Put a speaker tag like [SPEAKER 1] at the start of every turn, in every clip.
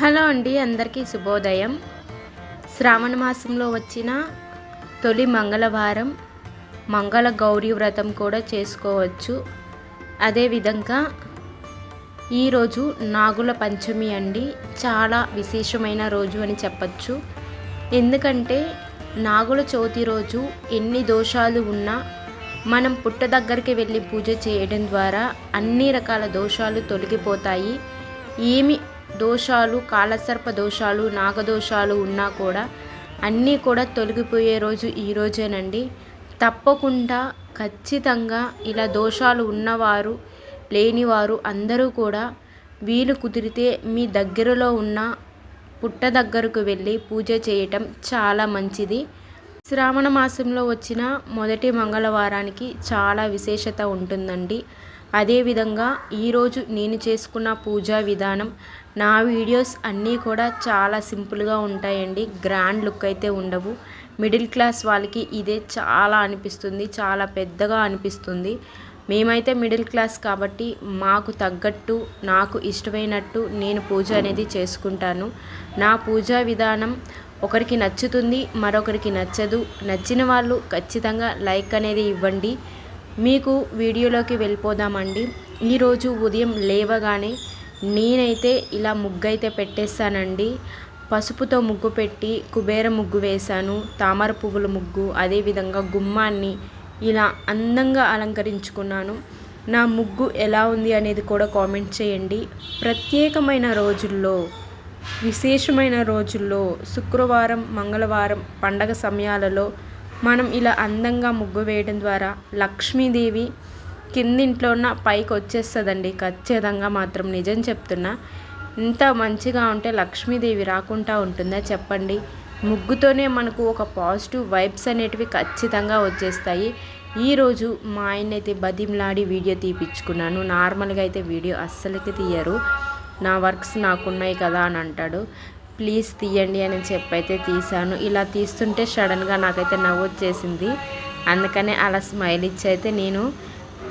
[SPEAKER 1] Hello అండి అందరికీ శుభోదయం. శ్రావణ మాసంలో వచ్చిన తొలి మంగళవారం మంగళ గౌరీ వ్రతం కూడా చేసుకోవచ్చు. అదేవిధంగా ఈరోజు నాగుల పంచమి అండి. చాలా విశేషమైన రోజు అని చెప్పచ్చు. ఎందుకంటే నాగుల చవితి రోజు ఎన్ని దోషాలు ఉన్నా మనం పుట్ట దగ్గరికి వెళ్ళి పూజ చేయడం ద్వారా అన్ని రకాల దోషాలు తొలగిపోతాయి. ఏమి దోషాలు కాలసర్ప దోషాలు నాగదోషాలు ఉన్నా కూడా అన్నీ కూడా తొలగిపోయే రోజు ఈ రోజేనండి. తప్పకుండా ఖచ్చితంగా ఇలా దోషాలు ఉన్నవారు లేనివారు అందరూ కూడా వీలు కుదిరితే మీ దగ్గరలో ఉన్న పుట్ట దగ్గరకు వెళ్ళి పూజ చేయటం చాలా మంచిది. శ్రావణ మాసంలో వచ్చిన మొదటి మంగళవారానికి చాలా విశేషత ఉంటుందండి. అదేవిధంగా ఈరోజు నేను చేసుకున్న పూజా విధానం నా వీడియోస్ అన్నీ కూడా చాలా సింపుల్గా ఉంటాయండి. గ్రాండ్ లుక్ అయితే ఉండవు. మిడిల్ క్లాస్ వాళ్ళకి ఇదే చాలా అనిపిస్తుంది చాలా పెద్దగా అనిపిస్తుంది. మేమైతే మిడిల్ క్లాస్ కాబట్టి మాకు తగ్గట్టు నాకు ఇష్టమైనట్టు నేను పూజ అనేది చేసుకుంటాను. నా పూజా విధానం ఒకరికి నచ్చుతుంది మరొకరికి నచ్చదు. నచ్చిన వాళ్ళు ఖచ్చితంగా లైక్ అనేది ఇవ్వండి. మీకు వీడియోలోకి వెళ్ళిపోదామండి. ఈరోజు ఉదయం లేవగానే నేనైతే ఇలా ముగ్గు అయితే పెట్టేస్తానండి. పసుపుతో ముగ్గు పెట్టి కుబేర ముగ్గు వేశాను తామర పువ్వుల ముగ్గు అదేవిధంగా గుమ్మాన్ని ఇలా అందంగా అలంకరించుకున్నాను. నా ముగ్గు ఎలా ఉంది అనేది కూడా కామెంట్ చేయండి. ప్రత్యేకమైన రోజుల్లో విశేషమైన రోజుల్లో శుక్రవారం మంగళవారం పండగ సమయాలలో మనం ఇలా అందంగా ముగ్గు వేయడం ద్వారా లక్ష్మీదేవి కిందింట్లో ఉన్న పైకి వచ్చేస్తుందండి. ఖచ్చితంగా మాత్రం నిజం చెప్తున్నా. ఇంత మంచిగా ఉంటే లక్ష్మీదేవి రాకుండా ఉంటుందా చెప్పండి? ముగ్గుతోనే మనకు ఒక పాజిటివ్ వైబ్స్ అనేటివి ఖచ్చితంగా వచ్చేస్తాయి. ఈరోజు మా ఆయన అయితే బతిమలాడి వీడియో తీపించుకున్నాను నార్మల్గా అయితే వీడియో అస్సలకి తీయరు. నా వర్క్స్ నాకున్నాయి కదా అని అంటాడు. ప్లీజ్ తీయండి అని చెప్పైతే తీశాను. ఇలా తీస్తుంటే సడన్గా నాకైతే నవ్వు వచ్చేసింది అందుకనే అలా స్మైల్ ఇచ్చి అయితే నేను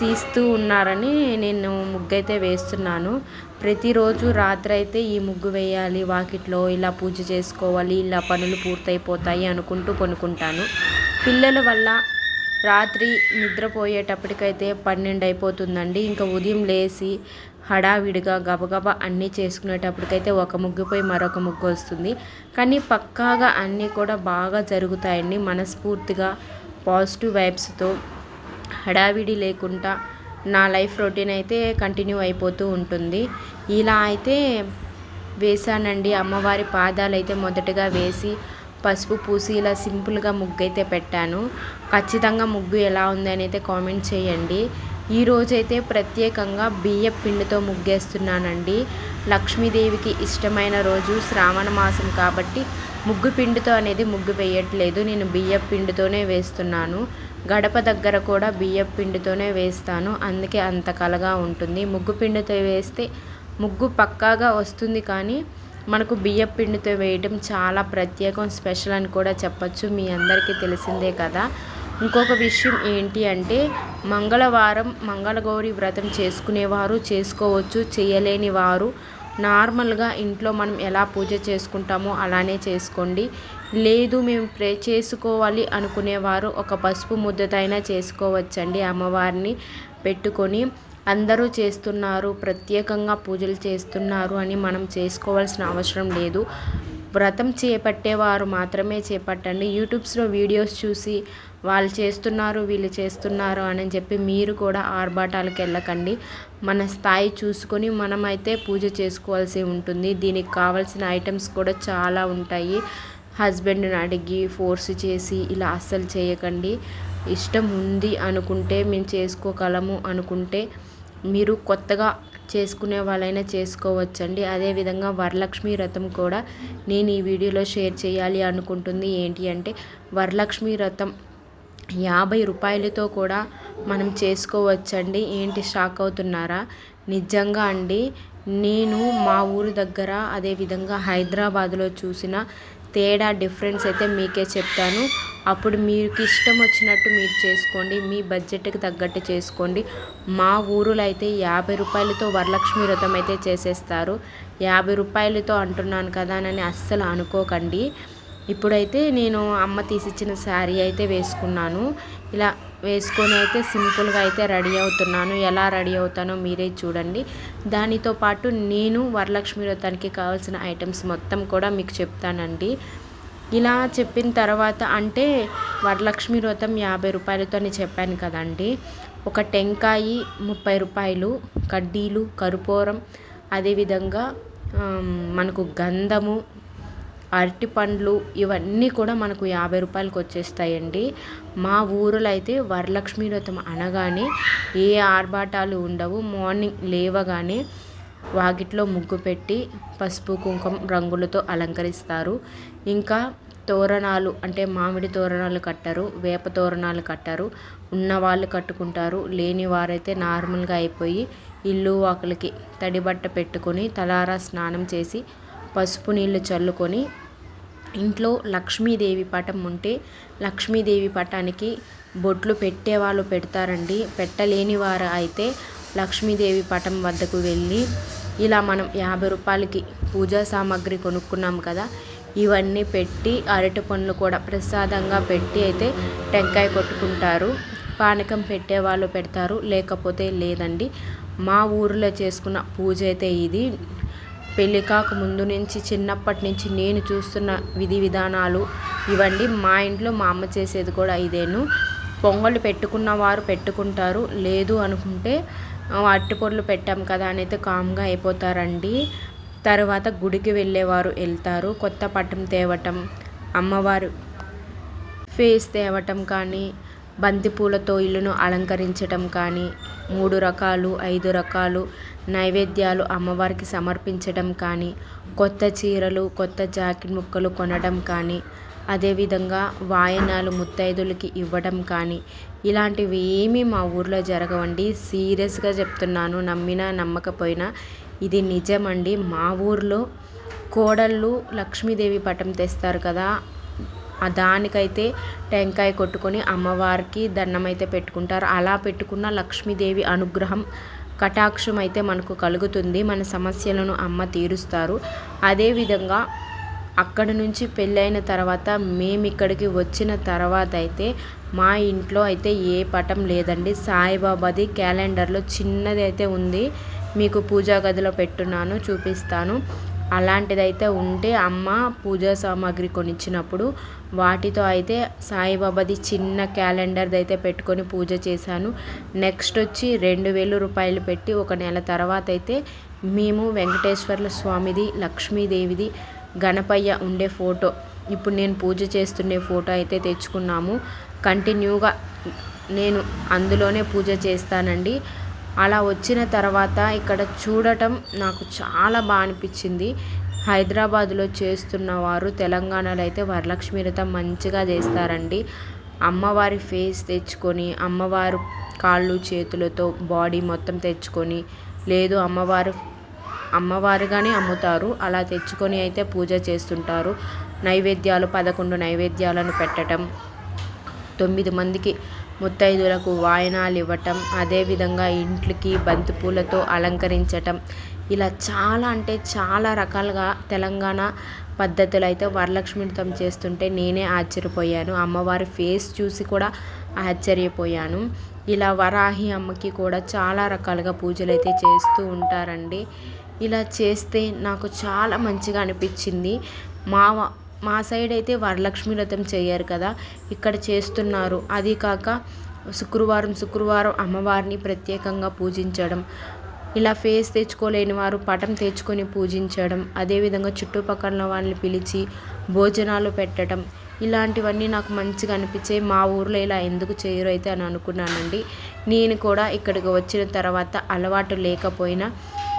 [SPEAKER 1] తీస్తూ ఉన్నారని నేను ముగ్గు అయితే వేస్తున్నాను. ప్రతిరోజు రాత్రి అయితే ఈ ముగ్గు వేయాలి వాకిట్లో ఇలా పూజ చేసుకోవాలి ఇలా పనులు పూర్తయిపోతాయి అనుకుంటూ కొనుక్కుంటాను పిల్లల వల్ల రాత్రి నిద్రపోయేటప్పటికైతే పన్నెండు అయిపోతుందండి ఇంకా ఉదయం లేచి హడావిడిగా గబగబా అన్నీ చేసుకునేటప్పటికైతే ఒక ముగ్గుపోయి మరొక ముగ్గు వస్తుంది. కానీ పక్కాగా అన్నీ కూడా బాగా జరుగుతాయండి. మనస్ఫూర్తిగా పాజిటివ్ వైబ్స్తో హడావిడి లేకుండా నా లైఫ్ రొటీన్ అయితే కంటిన్యూ అయిపోతూ ఉంటుంది. ఇలా అయితే వేసానండి అమ్మవారి పాదాలు అయితే మొదటగా వేసి పసుపు పూసి ఇలా సింపుల్గా ముగ్గు అయితే పెట్టాను. ఖచ్చితంగా ముగ్గు ఎలా ఉంది అని అయితే కామెంట్ చేయండి. ఈరోజైతే ప్రత్యేకంగా బియ్య పిండితో ముగ్గేస్తున్నానండి. లక్ష్మీదేవికి ఇష్టమైన రోజు శ్రావణ మాసం కాబట్టి ముగ్గు పిండితో అనేది ముగ్గు వేయట్లేదు. నేను బియ్య పిండితోనే వేస్తున్నాను. గడప దగ్గర కూడా బియ్య పిండితోనే వేస్తాను. అందుకే అంత కలగా ఉంటుంది. ముగ్గు పిండితో వేస్తే ముగ్గు పక్కాగా వస్తుంది కానీ మనకు బియ్య పిండితో వేయడం చాలా ప్రత్యేకం స్పెషల్ అని కూడా చెప్పచ్చు. మీ అందరికీ తెలిసిందే కదా. ఇంకొక విషయం ఏంటి అంటే మంగళవారం మంగళగౌరి వ్రతం చేసుకునేవారు చేసుకోవచ్చు చేయలేని వారు నార్మల్గా ఇంట్లో మనం ఎలా పూజ చేసుకుంటామో అలానే చేసుకోండి. లేదు మేము ప్రే చేసుకోవాలి అనుకునేవారు ఒక పసుపు ముద్దతైనా చేసుకోవచ్చండి అమ్మవారిని పెట్టుకొని. అందరూ చేస్తున్నారు ప్రత్యేకంగా పూజలు చేస్తున్నారు అని మనం చేసుకోవాల్సిన అవసరం లేదు. వ్రతం చేపట్టేవారు మాత్రమే చేపట్టండి. యూట్యూబ్స్లో వీడియోస్ చూసి వాళ్ళు చేస్తున్నారు వీళ్ళు చేస్తున్నారు అని చెప్పి మీరు కూడా ఆర్భాటాలకు వెళ్ళకండి. మన స్థాయి చూసుకొని మనమైతే పూజ చేసుకోవాల్సి ఉంటుంది. దీనికి కావాల్సిన ఐటమ్స్ కూడా చాలా ఉంటాయి. హస్బెండ్ని అడిగి ఫోర్స్ చేసి ఇలా అస్సలు చేయకండి. ఇష్టం ఉంది అనుకుంటే మేము చేసుకోగలము అనుకుంటే మీరు కొత్తగా చేసుకునే వాళ్ళైనా చేసుకోవచ్చండి. అదేవిధంగా వరలక్ష్మి వ్రతం కూడా నేను ఈ వీడియోలో షేర్ చేయాలి అనుకుంటుంది. ఏంటి అంటే వరలక్ష్మి వ్రతం యాభై రూపాయలతో కూడా మనం చేసుకోవచ్చండి. ఏంటి షాక్ అవుతున్నారా? నిజంగా అండి నేను మా ఊరి దగ్గర అదేవిధంగా హైదరాబాద్లో చూసిన తేడా డిఫరెన్స్ అయితే మీకే చెప్తాను. అప్పుడు మీకు ఇష్టం వచ్చినట్టు మీరు చేసుకోండి మీ బడ్జెట్కి తగ్గట్టు చేసుకోండి. మా ఊరులో అయితే యాభై రూపాయలతో వరలక్ష్మి వ్రతం అయితే చేసేస్తారు. యాభై రూపాయలతో అంటున్నాను కదా అని అస్సలు అనుకోకండి. ఇప్పుడైతే నేను అమ్మ తీసిచ్చిన శారీ అయితే వేసుకున్నాను. ఇలా వేసుకొని అయితే సింపుల్గా అయితే రెడీ అవుతున్నాను. ఎలా రెడీ అవుతానో మీరే చూడండి. దానితో పాటు నేను వరలక్ష్మి వ్రతానికి కావాల్సిన ఐటమ్స్ మొత్తం కూడా మీకు చెప్తానండి. ఇలా చెప్పిన తర్వాత అంటే వరలక్ష్మి వ్రతం యాభై రూపాయలతో అని చెప్పాను కదండి. ఒక టెంకాయి ముప్పై రూపాయలు కడ్డీలు కర్పూరం అదేవిధంగా మనకు గంధము అరటి పండ్లు ఇవన్నీ కూడా మనకు యాభై రూపాయలకు వచ్చేస్తాయండి. మా ఊరిలో అయితే వరలక్ష్మి వ్రతం అనగానే ఏ ఆర్భాటాలు ఉండవు. మార్నింగ్ లేవగానే వాకిట్లో ముగ్గు పెట్టి పసుపు కుంకుమ రంగులతో అలంకరిస్తారు. ఇంకా తోరణాలు అంటే మామిడి తోరణాలు కట్టరు వేప తోరణాలు కట్టరు ఉన్నవాళ్ళు కట్టుకుంటారు. లేని వారైతే నార్మల్గా అయిపోయి ఇల్లు వాకులకి తడిబట్ట పెట్టుకొని తలారా స్నానం చేసి పసుపు నీళ్ళు చల్లుకొని ఇంట్లో లక్ష్మీదేవి పటం ఉంటే లక్ష్మీదేవి పటానికి బొట్లు పెట్టేవాళ్ళు పెడతారండి. పెట్టలేని వారు అయితే లక్ష్మీదేవి పటం వద్దకు వెళ్ళి ఇలా మనం యాభై రూపాయలకి పూజా సామాగ్రి కొనుక్కున్నాం కదా ఇవన్నీ పెట్టి అరటి పండ్లు కూడా ప్రసాదంగా పెట్టి అయితే టెంకాయ కొట్టుకుంటారు. పానకం పెట్టే వాళ్ళు పెడతారు. లేకపోతే లేదండి. మా ఊరిలో చేసుకున్న పూజ అయితే ఇది. పెళ్ళి కాక ముందు నుంచి చిన్నప్పటి నుంచి నేను చూస్తున్న విధి విధానాలు ఇవండి. మా ఇంట్లో మా అమ్మ చేసేది కూడా ఇదేను. పొంగళ్ళు పెట్టుకున్న వారు పెట్టుకుంటారు. లేదు అనుకుంటే అరటిపొట్లు పెట్టాం కదా అని అయితే కామ్గా అయిపోతారండి. తర్వాత గుడికి వెళ్ళేవారు వెళ్తారు. కొత్త పట్టం తేవటం అమ్మవారు ఫేస్ తేవటం కానీ బంతిపూలతో ఇల్లును అలంకరించటం కానీ మూడు రకాలు ఐదు రకాలు నైవేద్యాలు అమ్మవారికి సమర్పించడం కానీ కొత్త చీరలు కొత్త జాకెట్ ముక్కలు కొనడం కానీ అదేవిధంగా వాయనాలు ముత్తైదులకి ఇవ్వడం కానీ ఇలాంటివి ఏమీ మా ఊర్లో జరగవండి. సీరియస్గా చెప్తున్నాను నమ్మినా నమ్మకపోయినా ఇది నిజమండి. మా ఊర్లో కోడళ్ళు లక్ష్మీదేవి పటం తెస్తారు కదా దానికైతే టెంకాయ కొట్టుకొని అమ్మవారికి దండం అయితే పెట్టుకుంటారు. అలా పెట్టుకున్న లక్ష్మీదేవి అనుగ్రహం కటాక్షం అయితే మనకు కలుగుతుంది. మన సమస్యలను అమ్మ తీరుస్తారు. అదేవిధంగా అక్కడ నుంచి పెళ్ళైన తర్వాత మేము ఇక్కడికి వచ్చిన తర్వాత అయితే మా ఇంట్లో అయితే ఏ పటం లేదండి. సాయిబాబాది క్యాలెండర్లో చిన్నది అయితే ఉంది. మీకు పూజా గదిలో పెట్టున్నాను చూపిస్తాను. అలాంటిదైతే ఉంటే అమ్మ పూజా సామాగ్రి కొనిచ్చినప్పుడు వాటితో అయితే సాయిబాబాది చిన్న క్యాలెండర్ది అయితే పెట్టుకొని పూజ చేశాను. నెక్స్ట్ వచ్చి రెండు వేలు రూపాయలు పెట్టి ఒక నెల తర్వాత అయితే మేము వెంకటేశ్వర్ల స్వామిది లక్ష్మీదేవిది గణపయ్య ఉండే ఫోటో ఇప్పుడు నేను పూజ చేస్తుండే ఫోటో అయితే తెచ్చుకున్నాము. కంటిన్యూగా నేను అందులోనే పూజ చేస్తానండి. అలా వచ్చిన తర్వాత ఇక్కడ చూడటం నాకు చాలా బాగా అనిపించింది. హైదరాబాద్లో చేస్తున్న వారు తెలంగాణలో అయితే వరలక్ష్మి వ్రతం మంచిగా చేస్తారండి. అమ్మవారి ఫేస్ తెచ్చుకొని అమ్మవారు కాళ్ళు చేతులతో బాడీ మొత్తం తెచ్చుకొని లేదు అమ్మవారు అమ్మవారిగానే అమ్ముతారు. అలా తెచ్చుకొని అయితే పూజ చేస్తుంటారు. నైవేద్యాలు పదకొండు నైవేద్యాలను పెట్టడం తొమ్మిది మందికి ముత్తైదులకు వాయనాలు ఇవ్వటం అదేవిధంగా ఇంట్లకి బంతిపూలతో అలంకరించటం. ఇలా చాలా అంటే చాలా రకాలుగా తెలంగాణ పద్ధతులు అయితే వరలక్ష్మి వ్రతం చేస్తుంటే నేనే ఆశ్చర్యపోయాను. అమ్మవారి ఫేస్ చూసి కూడా ఆశ్చర్యపోయాను. ఇలా వరాహి అమ్మకి కూడా చాలా రకాలుగా పూజలు అయితే చేస్తూ ఉంటారండి. ఇలా చేస్తే నాకు చాలా మంచిగా అనిపించింది. మా మా సైడ్ అయితే వరలక్ష్మి వ్రతం చేయరు కదా. ఇక్కడ చేస్తున్నారు. అది కాక శుక్రవారం శుక్రవారం అమ్మవారిని ప్రత్యేకంగా పూజించడం. ఇలా ఫేస్ తెచ్చుకోలేని వారు పటం తెచ్చుకొని పూజించడం. అదేవిధంగా చుట్టుపక్కల వాళ్ళని పిలిచి భోజనాలు పెట్టడం. ఇలాంటివన్నీ నాకు మంచిగా అనిపించాయి మా ఊర్లో ఇలా ఎందుకు చేయరు అయితే అని అనుకున్నానండి. నేను కూడా ఇక్కడికి వచ్చిన తర్వాత అలవాటు లేకపోయినా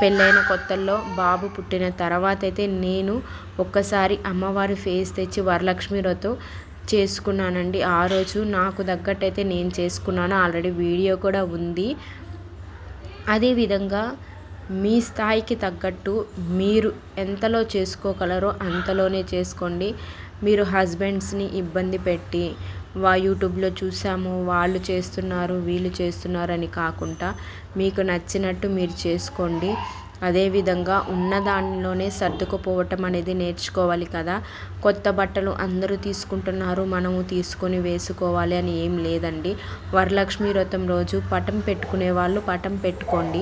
[SPEAKER 1] పెళ్ళైన కొత్తల్లో బాబు పుట్టిన తర్వాత అయితే నేను ఒక్కసారి అమ్మవారి ఫేస్ తెచ్చి వరలక్ష్మి వ్రతం చేసుకున్నానండి. ఆ రోజు నాకు తగ్గట్టయితే నేను చేసుకున్నాను. ఆల్రెడీ వీడియో కూడా ఉంది. అదేవిధంగా మీ స్థాయికి తగ్గట్టు మీరు ఎంతలో చేసుకోగలరో అంతలోనే చేసుకోండి. మీరు హస్బెండ్స్ని ఇబ్బంది పెట్టి వా యూట్యూబ్లో చూసాము వాళ్ళు చేస్తున్నారు వీళ్ళు చేస్తున్నారు అని కాకుండా మీకు నచ్చినట్టు మీరు చేసుకోండి. అదేవిధంగా ఉన్న దానిలోనే సర్దుకుపోవటం అనేది నేర్చుకోవాలి కదా. కొత్త బట్టలు అందరూ తీసుకుంటున్నారు మనము తీసుకొని వేసుకోవాలి అని ఏం లేదండి. వరలక్ష్మి వ్రతం రోజు పటం పెట్టుకునే వాళ్ళు పటం పెట్టుకోండి.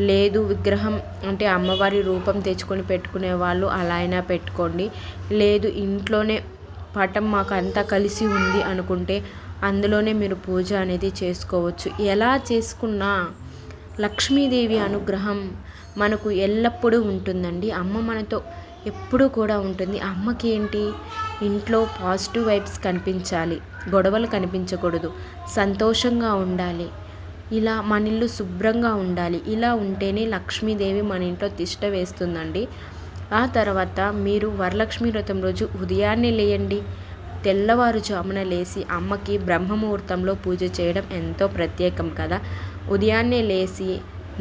[SPEAKER 1] లేదు విగ్రహం అంటే అమ్మవారి రూపం తెచ్చుకొని పెట్టుకునే వాళ్ళు అలా అయినా పెట్టుకోండి. లేదు ఇంట్లోనే పటం మాకు అంతా కలిసి ఉంది అనుకుంటే అందులోనే మీరు పూజ అనేది చేసుకోవచ్చు. ఎలా చేసుకున్నా లక్ష్మీదేవి అనుగ్రహం మనకు ఎల్లప్పుడూ ఉంటుందండి. అమ్మ మనతో ఎప్పుడూ కూడా ఉంటుంది. అమ్మకి ఏంటి ఇంట్లో పాజిటివ్ వైబ్స్ కనిపించాలి. గొడవలు కనిపించకూడదు. సంతోషంగా ఉండాలి. ఇలా మన ఇల్లు శుభ్రంగా ఉండాలి. ఇలా ఉంటేనే లక్ష్మీదేవి మన ఇంట్లో తిష్ట వేస్తుందండి. ఆ తర్వాత మీరు వరలక్ష్మి వ్రతం రోజు ఉదయాన్నే లేయండి. తెల్లవారుజామున లేచి అమ్మకి బ్రహ్మముహూర్తంలో పూజ చేయడం ఎంతో ప్రత్యేకం కదా. ఉదయాన్నే లేచి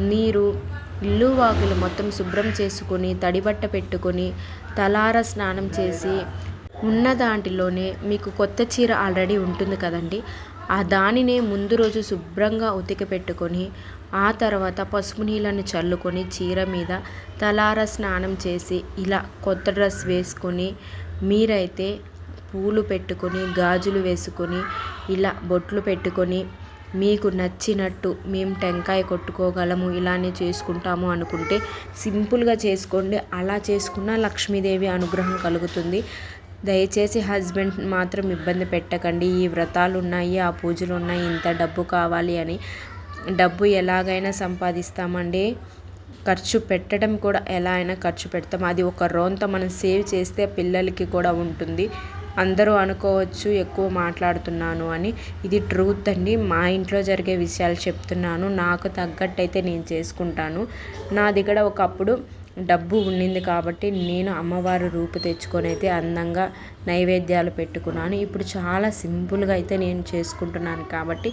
[SPEAKER 1] నీరు ఇల్లు వాకిలు మొత్తం శుభ్రం చేసుకొని తడిబట్ట పెట్టుకొని తలార స్నానం చేసి ఉన్న దాంట్లోనే మీకు కొత్త చీర ఆల్రెడీ ఉంటుంది కదండి. ఆ దానినే ముందు రోజు శుభ్రంగా ఉతికి పెట్టుకొని ఆ తర్వాత పసుపు నీళ్ళని చల్లుకొని చీర మీద తలార స్నానం చేసి ఇలా కొత్త డ్రెస్ వేసుకొని మీరైతే పూలు పెట్టుకొని గాజులు వేసుకొని ఇలా బొట్లు పెట్టుకొని మీకు నచ్చినట్టు మేము టెంకాయ కొట్టుకోగలము ఇలానే చేసుకుంటాము అనుకుంటే సింపుల్గా చేసుకోండి. అలా చేసుకున్న లక్ష్మీదేవి అనుగ్రహం కలుగుతుంది. దయచేసి హస్బెండ్ మాత్రం ఇబ్బంది పెట్టకండి. ఈ వ్రతాలు ఉన్నాయి ఆ పూజలు ఉన్నాయి ఇంత డబ్బు కావాలి అని. డబ్బు ఎలాగైనా సంపాదిస్తామండి. ఖర్చు పెట్టడం కూడా ఎలా అయినా ఖర్చు పెడతాం. అది ఒక రోంత మనం సేవ్ చేస్తే పిల్లలకి కూడా ఉంటుంది. అందరూ అనుకోవచ్చు ఎక్కువ మాట్లాడుతున్నాను అని. ఇది ట్రూత్ అండి. మా ఇంట్లో జరిగే విషయాలు చెప్తున్నాను. నాకు తగ్గట్టయితే నేను చేసుకుంటాను. నా దగ్గర ఒకప్పుడు డబ్బు ఉండింది కాబట్టి నేను అమ్మవారి రూపు తెచ్చుకొని అయితే అందంగా నైవేద్యాలు పెట్టుకున్నాను. ఇప్పుడు చాలా సింపుల్గా అయితే నేను చేసుకుంటున్నాను కాబట్టి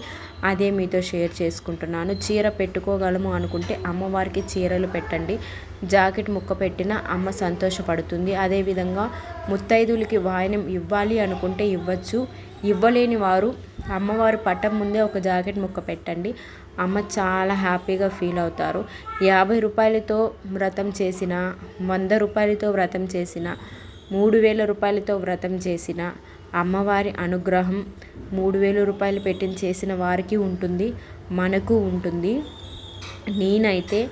[SPEAKER 1] అదే మీతో షేర్ చేసుకుంటున్నాను. చీర పెట్టుకోగలము అనుకుంటే అమ్మవారికి చీరలు పెట్టండి. జాకెట్ ముక్క పెట్టిన అమ్మ సంతోషపడుతుంది. అదేవిధంగా ముత్తైదులకి వాయనం ఇవ్వాలి అనుకుంటే ఇవ్వచ్చు. ఇవ్వలేని వారు అమ్మవారు పట్టం ముందే ఒక జాకెట్ ముక్క పెట్టండి. అమ్మ చాలా హ్యాపీగా ఫీల్ అవుతారు. యాభై రూపాయలతో వ్రతం చేసిన వంద రూపాయలతో వ్రతం చేసిన మూడు వేల రూపాయలతో వ్రతం చేసిన అమ్మవారి అనుగ్రహం మూడు వేల రూపాయలు పెట్టి చేసిన వారికి ఉంటుంది మనకు ఉంటుంది. నేనైతే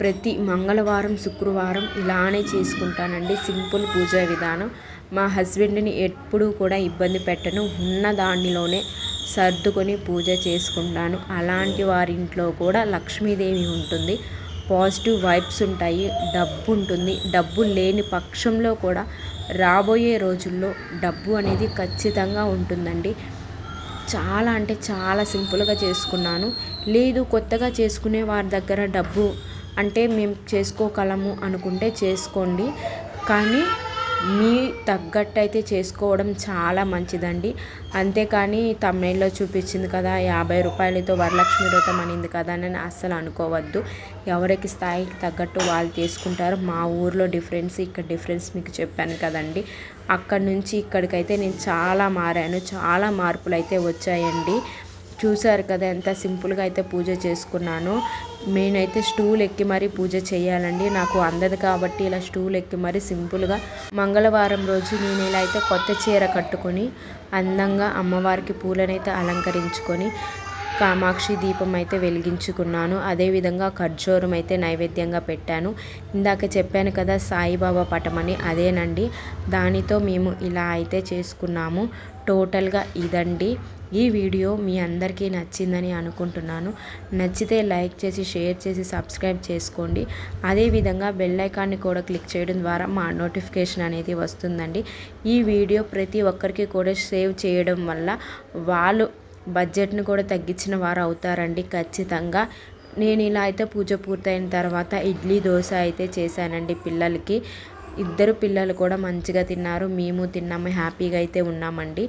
[SPEAKER 1] ప్రతి మంగళవారం శుక్రవారం ఇలానే చేసుకుంటానండి. సింపుల్ పూజా విధానం. మా హస్బెండ్ని ఎప్పుడూ కూడా ఇబ్బంది పెట్టను. ఉన్న దానిలోనే సర్దుకొని పూజ చేసుకుంటాను. అలాంటి వారింట్లో కూడా లక్ష్మీదేవి ఉంటుంది. పాజిటివ్ వైబ్స్ ఉంటాయి. డబ్బు ఉంటుంది. డబ్బు లేని పక్షంలో కూడా రాబోయే రోజుల్లో డబ్బు అనేది ఖచ్చితంగా ఉంటుందండి. చాలా అంటే చాలా సింపుల్గా చేసుకున్నాను. లేదు కొత్తగా చేసుకునే వారి దగ్గర డబ్బు అంటే మేము చేసుకోగలము అనుకుంటే చేసుకోండి. కానీ మీ తగ్గట్టు అయితే చేసుకోవడం చాలా మంచిదండి. అంతేకాని తమిళలో చూపించింది కదా యాభై రూపాయలతో వరలక్ష్మి వ్రతం అనింది కదా అని అస్సలు అనుకోవద్దు. ఎవరికి స్థాయికి తగ్గట్టు వాళ్ళు తీసుకుంటారు. మా ఊర్లో డిఫరెన్స్ ఇక్కడ డిఫరెన్స్ మీకు చెప్పాను కదండి. అక్కడి నుంచి ఇక్కడికైతే నేను చాలా మారాను. చాలా మార్పులు అయితే వచ్చాయండి. చూసారు కదా ఎంత సింపుల్గా అయితే పూజ చేసుకున్నాను. నేనైతే స్టూల్ ఎక్కి మరీ పూజ చేయాలండి. నాకు అందదు కాబట్టి ఇలా స్టూల్ ఎక్కి మరీ సింపుల్గా మంగళవారం రోజు నేను ఇలా అయితే కొత్త చీర కట్టుకొని అందంగా అమ్మవారికి పూలనైతే అలంకరించుకొని కామాక్షి దీపం అయితే వెలిగించుకున్నాను. అదేవిధంగా ఖర్జూరం అయితే నైవేద్యంగా పెట్టాను. ఇందాక చెప్పాను కదా సాయిబాబా పటం అని అదేనండి. దానితో మేము ఇలా అయితే చేసుకున్నాము. టోటల్గా ఇదండి. ఈ వీడియో మీ అందరికీ నచ్చిందని అనుకుంటున్నాను. నచ్చితే లైక్ చేసి షేర్ చేసి సబ్స్క్రైబ్ చేసుకోండి. అదేవిధంగా బెల్ ఐకాన్ని కూడా క్లిక్ చేయడం ద్వారా మా నోటిఫికేషన్ అనేది వస్తుందండి. ఈ వీడియో ప్రతి ఒక్కరికి కూడా సేవ్ చేయడం వల్ల వాళ్ళు బడ్జెట్ని కూడా తగ్గించిన వారు అవుతారండి ఖచ్చితంగా. నేను ఇలా అయితే పూజ పూర్తయిన తర్వాత ఇడ్లీ దోశ అయితే చేశానండి పిల్లలకి. ఇద్దరు పిల్లలు కూడా మంచిగా తిన్నారు. మేము తిన్నాము హ్యాపీగా అయితే ఉన్నామండి.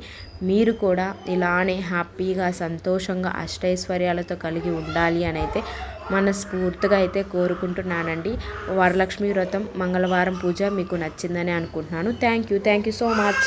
[SPEAKER 1] మీరు కూడా ఇలానే హ్యాపీగా సంతోషంగా అష్టైశ్వర్యాలతో కలిగి ఉండాలి అని అయితే మనస్ఫూర్తిగా అయితే కోరుకుంటున్నానండి. వరలక్ష్మి వ్రతం మంగళవారం పూజ మీకు నచ్చిందని అనుకుంటున్నాను. Thank you thank you so much